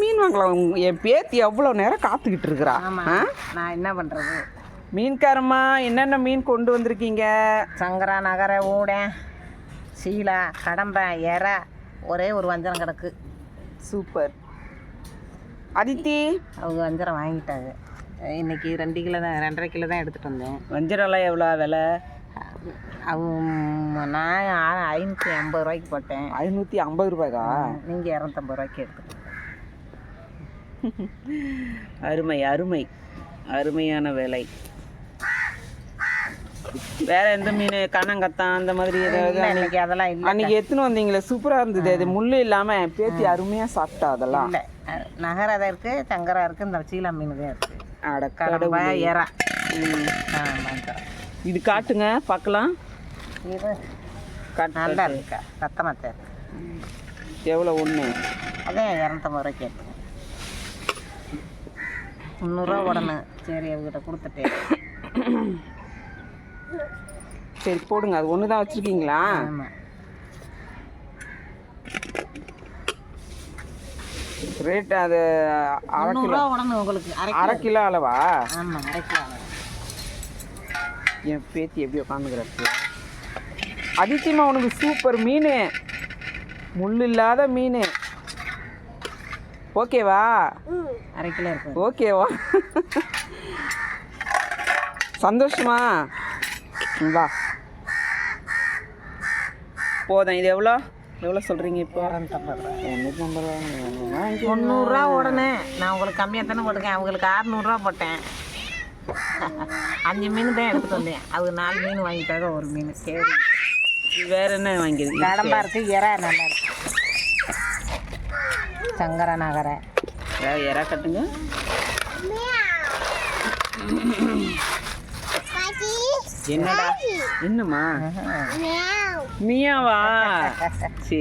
மீன் வாங்கலாம். என் பேத்தி எவ்வளோ நேரம் காத்துக்கிட்டு இருக்கிறா? நான் என்ன பண்ணுறது மீன்காரம்மா என்னென்ன மீன் கொண்டு வந்திருக்கீங்க? சங்கரா நகர ஊடேன் சீலா கடம்பை எறா ஒரே ஒரு வஞ்சரம் கிடக்கு. சூப்பர். அதித்தி அவங்க வஞ்சரம் வாங்கிட்டாங்க. இன்னைக்கு ரெண்டு கிலோ தான் ரெண்டரை கிலோ தான் எடுத்துகிட்டு வந்தேன். வஞ்சிரம்லாம் எவ்வளோ விலை? அவங்க நான் ஐநூற்றி ஐம்பது ரூபாய்க்கு போட்டேன். ஐநூற்றி ஐம்பது ரூபாய்க்கா? நீங்கள் இரநூத்தம்பது ரூபாய்க்கு எடுத்துக்கோங்க. அருமை அருமை. அருமையான விலை. வேற எந்த மீன் கனங்கத்தான் அந்த மாதிரி ஏதாவது இல்லை இன்னைக்கு அதெல்லாம் இல்லை. அன்னைக்கு எடுத்துன்னு வந்தீங்களே சூப்பரா இருந்தது. அது முள்ளு இல்லாம பேத்தி அருமையா சாப்பிட்டா அதெல்லாம். இல்லை நகரா இருக்குது சங்கரா இருக்குது இந்த சீலா மீன் தான் இருக்குது அட கடம்பை வஞ்சரம் இது காட்டுங்க பார்க்கலாம். இது காட்டு நல்லா இருக்கா சத்தமாக இருக்கு. எவ்வளோ ஒன்று அதான் இரநூத்தம்பது ரூபாய்க்கு எடுத்தேன் முந்நூறுரூவா உடனே. சரி அவங்ககிட்ட கொடுத்துட்டேன். சரி போடுங்க. அது ஒன்று தான் வச்சுருக்கீங்களா? ஆமாம் ரேட் அது அரை கிலோ. உடனே உங்களுக்கு. அரை கிலோ. அளவா? ஆமாம் அரை கிலோ என் பேத்தி எப்படி உட்காந்துக்கிறப்ப அதிசயமா உனக்கு சூப்பர் மீன். முள் இல்லாத மீன். ஓகேவா? அரை கிலோ இருக்கும் ஓகேவா? சந்தோஷமா? வா. போதும். இது எவ்வளோ? எவ்வளோ சொல்கிறீங்க இப்போ? முந்நூறுரூவா உடனே நான் உங்களுக்கு கம்மியாக தானே போட்டுக்கேன் அவங்களுக்கு அறநூறுரூவா போட்டேன். அஞ்சு மீன் தான் எடுத்துகிட்டு வந்தேன். அது நாலு மீன் வாங்கிட்டாங்க ஒரு மீன். சரி. வேற என்ன வாங்கிருக்கு கடம்பா இருக்கு எறா நல்லா இருக்கு. சங்கர நகர வேற எறா கட்டுங்க. என்னடா? என்னம்மா மியாவா? சரி.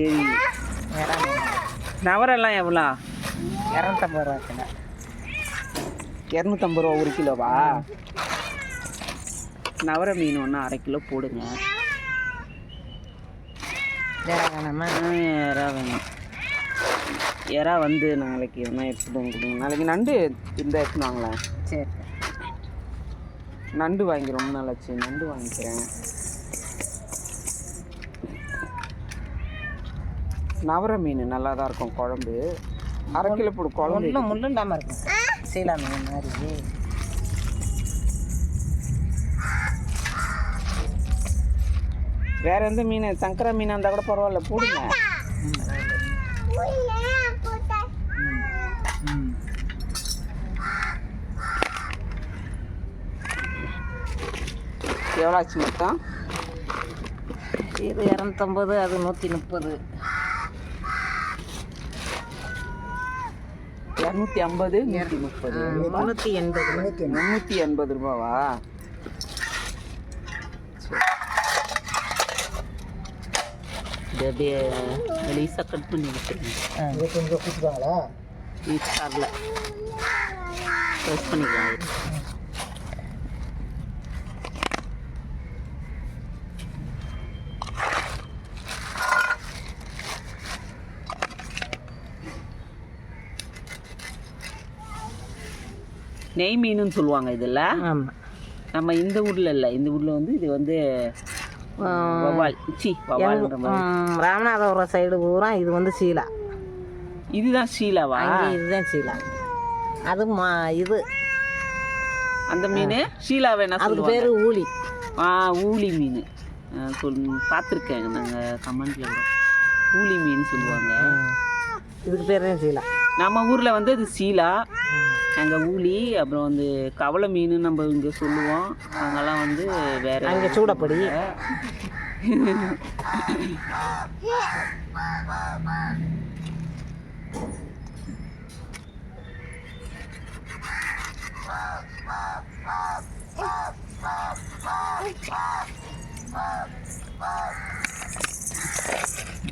நவரெல்லாம் எவ்வளோ? இரநூத்தம்பது ரூபா கிலோ. இரநூத்தம்பது ரூபா ஒரு கிலோவா? நவர மீன் ஒன்று அரை கிலோ போடுங்க. வேணாமா? வேணும். எறா வந்து நாளைக்கு எதனா எடுத்துட்டு வந்து கொடுங்க. நாளைக்கு நண்டு இந்த எடுத்துன்னு வாங்களேன் சரி. நண்டு வாங்கி ரொம்ப நாள் ஆச்சு. நண்டு வாங்கிக்கிறேன். நவர மீன் நல்லா தான் இருக்கும். குழம்பு. அரை கிலோ போடு குழம்பு முள்ளு முள்ளு இல்லாமல் இருக்கும். சீலா மீன் மாதிரி. வேற எந்த மீன்? சங்கரா மீன் இருந்தால் கூட பரவாயில்ல. போடுங்க. எவ்வளோ ஆச்சு மொத்தம் இது இரநூத்தம்பது அது நூற்றி முப்பது இரநூத்தி ஐம்பது நூற்றி முப்பது முந்நூற்றி எண்பது. நூற்றி முந்நூற்றி எண்பது ரூபாவா? இது அப்படியே மெலிசாக கட் பண்ணி மிக்சரில் ப்ரெஸ் பண்ணிக்கலாம். நெய் மீனுன்னு சொல்லுவாங்க இதில். ஆமாம் நம்ம இந்த ஊரில் இல்லை. இந்த ஊரில் வந்து இது வந்து ராமநாதபுரம் சைடு பூரா இது வந்து சீலா. இதுதான் ஷீலாவா அங்கே இதுதான் சீலா. அது மா இது. அந்த மீன்? ஷீலாவை என்ன அதுக்கு பேர் ஊழி ஆ ஊளி மீன். சொல் பார்த்துருக்கேன் நாங்கள் கமெண்ட்ல கூட. ஊளி மீன் சொல்லுவாங்க. இதுக்கு பேர் தான் சீலா? நம்ம ஊரில் வந்து அது சீலா. எங்கள் ஊளி அப்புறம் வந்து கவலை மீன் நம்ம இங்கே சொல்லுவோம். அங்கெல்லாம் வந்து வேற அங்கே சூடப்படி.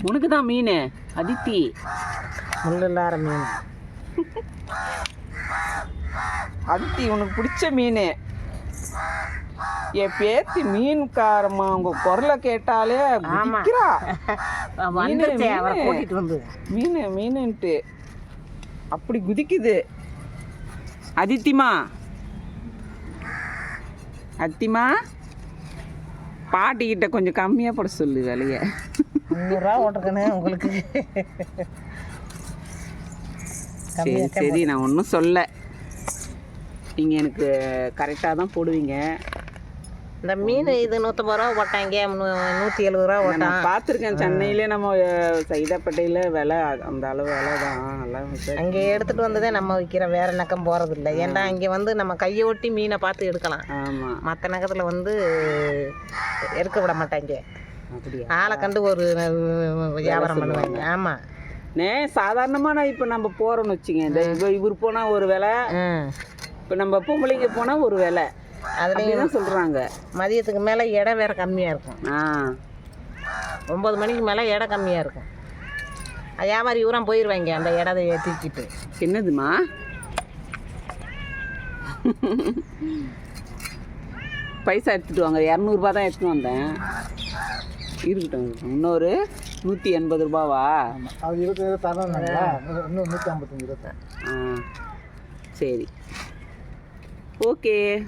உனக்கு தான் மீன் அதித்தி. முள்ளு இல்லாத மீன். அதித்தி உனக்கு பிடிச்ச மீன். என் பேத்தி மீன்காரம்மா உங்க குரலை கேட்டாலே குதிக்கிறா. மீனு. மீனுன்ட்டு. அப்படி குதிக்குது. அதித்திமா. அத்திமா பாட்டிக்கிட்ட கொஞ்சம் கம்மியாக போட சொல்லு விலைய. ஓட்டுருக்கணும் உங்களுக்கு. சரி சரி நான் ஒன்றும் சொல்ல. நீங்கள் எனக்கு கரெக்டாக தான் போடுவீங்க. இந்த மீன் இது நூற்றம்பது ரூபா போட்டாங்க நூற்றி எழுபது ரூபா போட்டான். நான் பார்த்துருக்கேன் சென்னையிலே நம்ம சைதாப்பேட்டையில் விலை அந்த அளவு விலை தான். அங்கே எடுத்துகிட்டு வந்ததே நம்ம விற்கிற வேற நக்கம் போகிறது இல்லை ஏன்டா இங்கே வந்து நம்ம கையை ஒட்டி மீனை பார்த்து எடுக்கலாம். ஆமாம் மற்ற நகத்தில் வந்து எடுக்க விட மாட்டாங்க. ஆளை கண்டு ஒரு வியாபாரம் பண்ணுவாங்க. ஆமாம் நே சாதாரணமாக நான் இப்போ நம்ம போகிறோம்னு வச்சுங்க இந்த இவர் போனால் ஒரு விலை இப்போ நம்ம பொம்பளைங்க போனால் ஒரு விலை. அதுலேயும் அப்படிதான் சொல்கிறாங்க மதியத்துக்கு மேலே இடம் வேறு கம்மியாக இருக்கும். ஆ. ஒம்பது மணிக்கு மேலே இடம் கம்மியாக இருக்கும். அது வியாபாரி ஊரம் போயிடுவாங்க அந்த இடத்த தூக்கிட்டு. என்னதுமா? பைசா எடுத்துட்டு வாங்க. இரநூறுபா தான் எடுத்துன்னு வந்தேன். இருக்கட்டும் இருக்கட்டும். இன்னொரு நூற்றி எண்பது ரூபாவா? அது இருபத்தி தரணுங்களா இன்னும் நூற்றி ஐம்பத்தஞ்சு ரூபா ஆ. சரி. 我给。